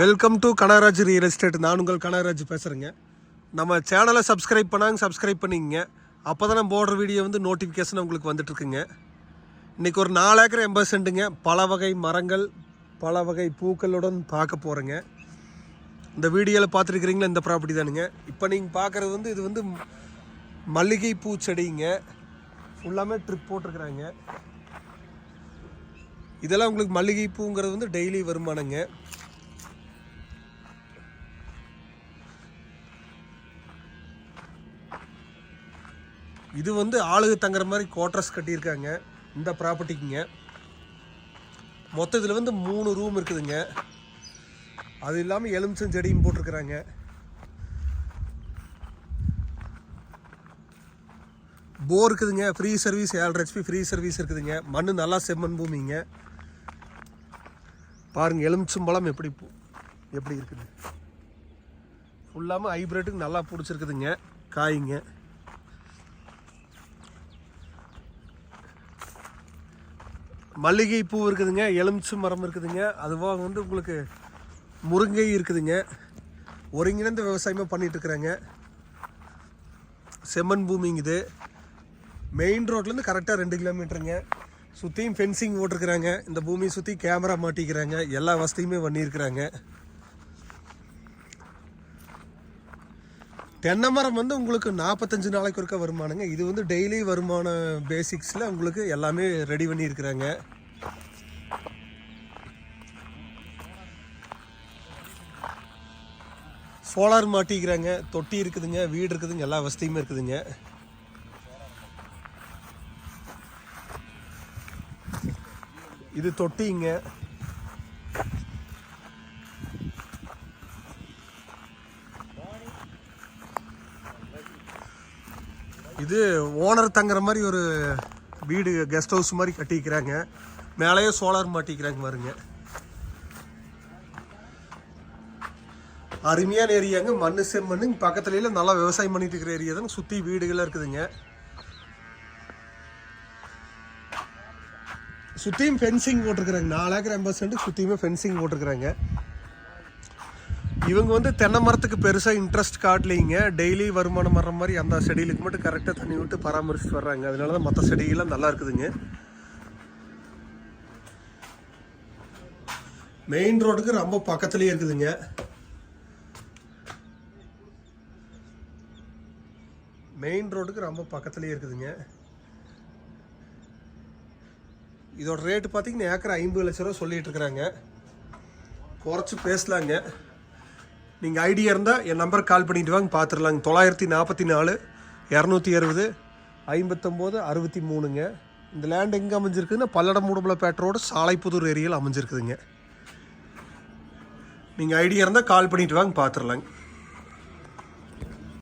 Welcome to Kanagaraj real estate நான் உங்கள் கனகராஜ் பேசுகிறேங்க நம்ம சேனலை சப்ஸ்கிரைப் பண்ணாங்க சப்ஸ்கிரைப் பண்ணிக்கங்க. அப்போ தான் நம்ம போடுற வீடியோ வந்து நோட்டிஃபிகேஷன் உங்களுக்கு வந்துட்டுருக்குங்க இன்றைக்கி ஒரு நாலு ஏக்கர் எண்பது சென்ட்டுங்க பல வகை மரங்கள் பல வகை பூக்களுடன் பார்க்க போகிறேங்க இந்த வீடியோவில் பார்த்துருக்குறீங்களா இந்த ப்ராப்பர்ட்டி தானுங்க. இப்போ நீங்கள் பார்க்குறது வந்து இது வந்து மல்லிகை பூ செடிங்க. ஃபுல்லாமே ட்ரிப் போட்டிருக்கிறாங்க. இதெல்லாம் உங்களுக்கு மல்லிகை பூங்கிறது வந்து டெய்லி வருமானங்க. இது வந்து ஆளுக தங்குற மாதிரி குவார்டர்ஸ் கட்டியிருக்காங்க இந்த ப்ராப்பர்ட்டிக்குங்க மொத்தத்தில் வந்து மூணு ரூம் இருக்குதுங்க அது இல்லாமல் எலுமிச்சம் செடியும் போட்டிருக்கிறாங்க போர் இருக்குதுங்க ஃப்ரீ சர்வீஸ் ஏழரை ஹெச்பி ஃப்ரீ சர்வீஸ் இருக்குதுங்க மண் நல்லா செம்மண் பூமிங்க பாருங்க எலுமிச்சம்பழம் எப்படி எப்படி இருக்குது ஃபுல்லாமல் ஹைப்ரிட்டுக்கு நல்லா பிடிச்சிருக்குதுங்க காய்ங்க மல்லிகை பூ இருக்குதுங்க எலுமிச்சை மரம் இருக்குதுங்க. அதுவாக வந்து உங்களுக்கு முருங்கை இருக்குதுங்க. ஒருங்கிணைந்த விவசாயமாக பண்ணிட்டு இருக்கிறாங்க. செம்மண் பூமிங்க இது மெயின் ரோட்லேருந்து கரெக்டாக ரெண்டு கிலோமீட்டருங்க சுற்றியும் ஃபென்சிங் போட்டிருக்கிறாங்க. இந்த பூமியை சுற்றி கேமரா மாட்டிக்கிறாங்க. எல்லா வசதியுமே பண்ணியிருக்கிறாங்க. தென்னை மரம் வந்து உங்களுக்கு நாற்பத்தஞ்சு நாளைக்கு ஒருக்க வருமானங்க. இது வந்து டெய்லி வருமான பேசிக்ஸில் உங்களுக்கு எல்லாமே ரெடி பண்ணியிருக்கிறாங்க சோலார் மாட்டிக்கிறாங்க. தொட்டி இருக்குதுங்க வீடு இருக்குதுங்க எல்லா வசதியுமே இருக்குதுங்க. இது தொட்டிங்க. இது ஓனர் தங்குற மாதிரி ஒரு வீடு கெஸ்ட் ஹவுஸ் மாதிரி கட்டிக்கிறாங்க. மேலேயே சோலார் மாட்டிக்கிறாங்க பாருங்க. அருமையான ஏரியாங்க. மண்ணு செம்மண்ணு பக்கத்துலேயே நல்லா விவசாயம் பண்ணிட்டு இருக்கிற ஏரியா தான் சுற்றி வீடுகளாக இருக்குதுங்க. சுற்றியும் ஃபென்சிங் போட்டிருக்கிறாங்க. நாலாயிரம் ஏக்கர் எண்பது சுற்றியுமே ஃபென்சிங் போட்டிருக்கிறாங்க. இவங்க வந்து தென்னை மரத்துக்கு பெருசாக இன்ட்ரெஸ்ட் காட்டலைங்க. டெய்லி வருமானம் வர்ற மாதிரி அந்த செடிகளுக்கு மட்டும் கரெக்டாக தண்ணி விட்டு பராமரிச்சுட்டு வர்றாங்க. அதனால தான் மற்ற செடிகள்லாம் நல்லா இருக்குதுங்க. மெயின் ரோடுக்கு ரொம்ப பக்கத்துலேயே இருக்குதுங்க. மெயின் ரோடுக்கு ரொம்ப பக்கத்துலேயே இருக்குதுங்க. இதோட ரேட்டு பார்த்தீங்கன்னா ஏக்கர் ஐம்பது லட்ச ரூபா சொல்லிகிட்டு இருக்கிறாங்க. குறைச்சி பேசலாங்க. நீங்கள் ஐடியா இருந்தால் என் நம்பருக்கு கால் பண்ணிட்டு வாங்க பார்த்துடலாங்க தொள்ளாயிரத்தி நாற்பத்தி நாலு இரநூத்தி அறுபது ஐம்பத்தொம்போது அறுபத்தி மூணுங்க. இந்த லேண்ட் எங்கே அமைஞ்சிருக்குதுன்னா பல்லடம் மூடமலை ரோடு சாலைப்புதூர் ஏரியாவில் அமைஞ்சிருக்குதுங்க. நீங்கள் ஐடியா இருந்தால் கால் பண்ணிட்டு வாங்க பார்த்துடலாங்க